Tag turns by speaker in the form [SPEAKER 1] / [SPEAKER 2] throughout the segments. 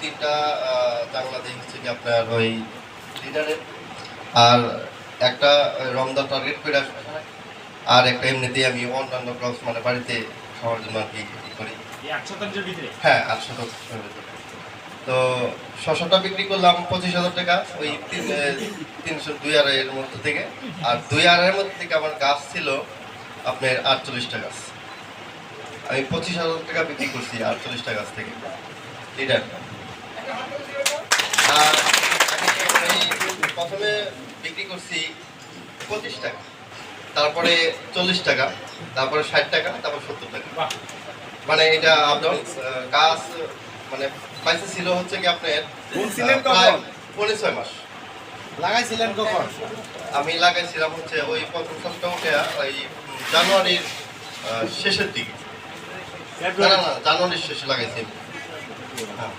[SPEAKER 1] তিনটা জানলা হচ্ছে কি আপনার ওই লিডারের আর একটা রমজান টার্গেট করে আসবে আর একটা এমনিতেই আমি অন্যান্য ক্রস মানে বাড়িতে খাওয়ার জন্য আর কি করি। হ্যাঁ আটশো তো শশাটা বিক্রি করলাম পঁচিশ হাজার টাকা ওই তিন তিনশো দুই আড়াইয়ের মধ্যে থেকে। আর দুই আড়াইয়ের মধ্যে থেকে আমার গাছ ছিল আপনার আটচল্লিশটা গাছ। আমি পঁচিশ হাজার টাকা বিক্রি করছি আটচল্লিশটা গাছ থেকে। লিটার আর আমি এই প্রথমে বিক্রি করছি পঁচিশ টাকা তারপরে চল্লিশ টাকা তারপরে ষাট টাকা তারপর সত্তর টাকা। মানে এটা আপনার গাছ মানে পাইসে ছিল হচ্ছে কি আপনার
[SPEAKER 2] বলছিলেন
[SPEAKER 1] আহ, প্রায়
[SPEAKER 2] কখন?
[SPEAKER 1] পৌনে ছয় মাস।
[SPEAKER 2] লাগাইছিলেন কখন?
[SPEAKER 1] আমি লাগাইছিলাম হচ্ছে ওই প্রথম সপ্তাহ উঠে ওই জানুয়ারির শেষের দিকে। না না জানুয়ারির শেষে লাগাইছি। হ্যাঁ।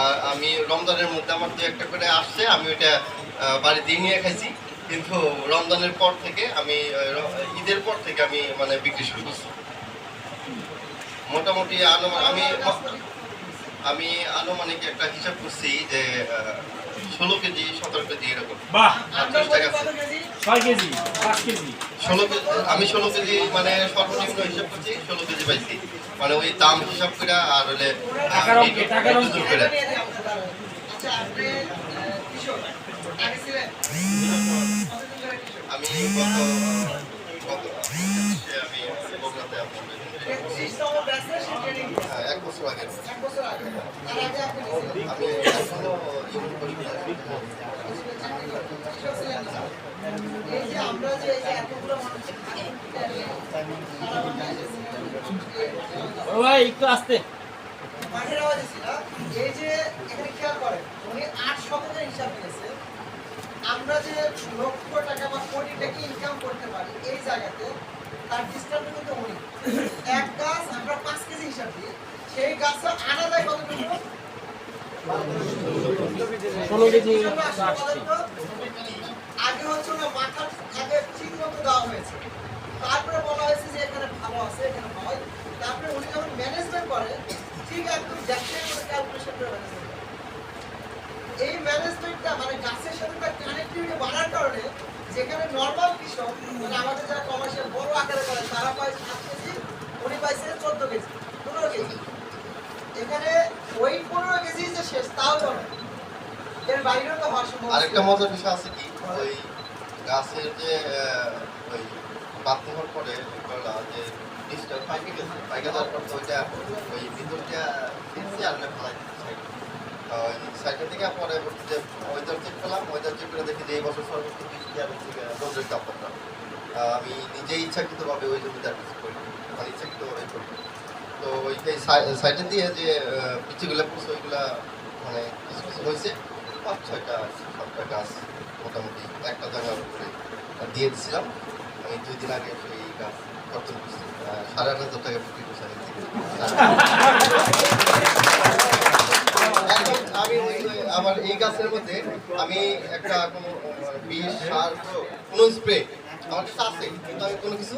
[SPEAKER 1] আর আমি রমজানের মধ্যে আমার দু একটা করে আসছে আমি ওইটা বাড়িতে নিয়ে খাইছি। কিন্তু রমজানের পর থেকে আমি ঈদের পর থেকে আমি মানে বিক্রি শুরু করছি। মোটামুটি আমি আমি আনুমানিক একটা হিসাব করছি যে ষোলো কেজি সতেরো কেজি এরকম। আটচল্লিশ টাকা
[SPEAKER 3] ছয় কেজি পাঁচ কেজি।
[SPEAKER 1] ষোলো কেজি আমি ষোলো কেজি মানে সর্বনিম্ন হিসাব করছি ষোলো কেজি পাইছি। মানে ওই দাম হিসাব করে আর হলে আহ,
[SPEAKER 4] আমরা যে এতগুলো
[SPEAKER 3] ভাই, একটু আসতে।
[SPEAKER 4] এই যে এখানে খেয়াল করেন, উনি আট শতকের হিসাব নিয়েছে। আমরা যে লক্ষ টাকা বা কোটি টাকা ইনকাম করতে পারি এই জায়গাতে, তার ডিস্টার্ব কিন্তু উনি এক গাছ আমরা পাঁচ কেজি হিসাব দিই সেই গাছে আনা যায় কতটুকু?
[SPEAKER 3] ষোলো কেজি
[SPEAKER 4] এই জন্য আসলে বলেন তো, আগে হচ্ছে না মাথা আগে ঠিক মতো দেওয়া হয়েছে। তারপরে বলা হয়েছে যে এখানে ভালো আছে এখানে তারপরে উনি যখন ম্যানেজমেন্ট করে ঠিক একদম ব্যবসায়ী ক্যালকুলেশন করে এই ম্যানেজমেন্টটা মানে গাছের সাথে তার কানেক্টিভিটি বাড়ার কারণে যেখানে নর্মাল কৃষক মানে আমাদের যারা কমার্শিয়াল বড় আকারে করে তারা পায় সাত কেজি উনি পাইছে চোদ্দ কেজি পনেরো কেজি। এখানে ওই পনেরো কেজি যে শেষ, তাও এর বাইরেও তো হওয়ার
[SPEAKER 1] আরেকটা মজার বিষয় আছে কি? ওই গাছের যে ওই বাধ্য হওয়ার পরে বললা যে ডিস্টার্ব পাইকে পাইকে যাওয়ার পর ওইটা ওই ভিতরটা ফিরছি আর না ফেলাই সাইডে থেকে ওয়েদার ওয়েদার দেখি যে এই বছর সর্বোচ্চ আমি নিজেই ইচ্ছাকৃতভাবে ওই জমিতে কিছু করি ইচ্ছাকৃতভাবে করি তো ওই সাইডে দিয়ে যে পিচিগুলো ওইগুলা মানে হয়েছে, পাঁচ ছয়টা, সাতটা গাছ মোটামুটি একটা জায়গার উপরে দিয়ে দিছিলাম আমি দুই দিন আগে এই গাছ কর্তন সাড়ে আট হাজার টাকা বিক্রি আমি আমার এই গাছের মধ্যে আমি একটা কোনো বিষ, সার, কোনো স্প্রে আমার আছে, কিন্তু আমি কোনো কিছু।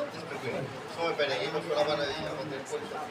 [SPEAKER 1] সময় পাই না এই বছর আবার এই আমাদের পরিষদ।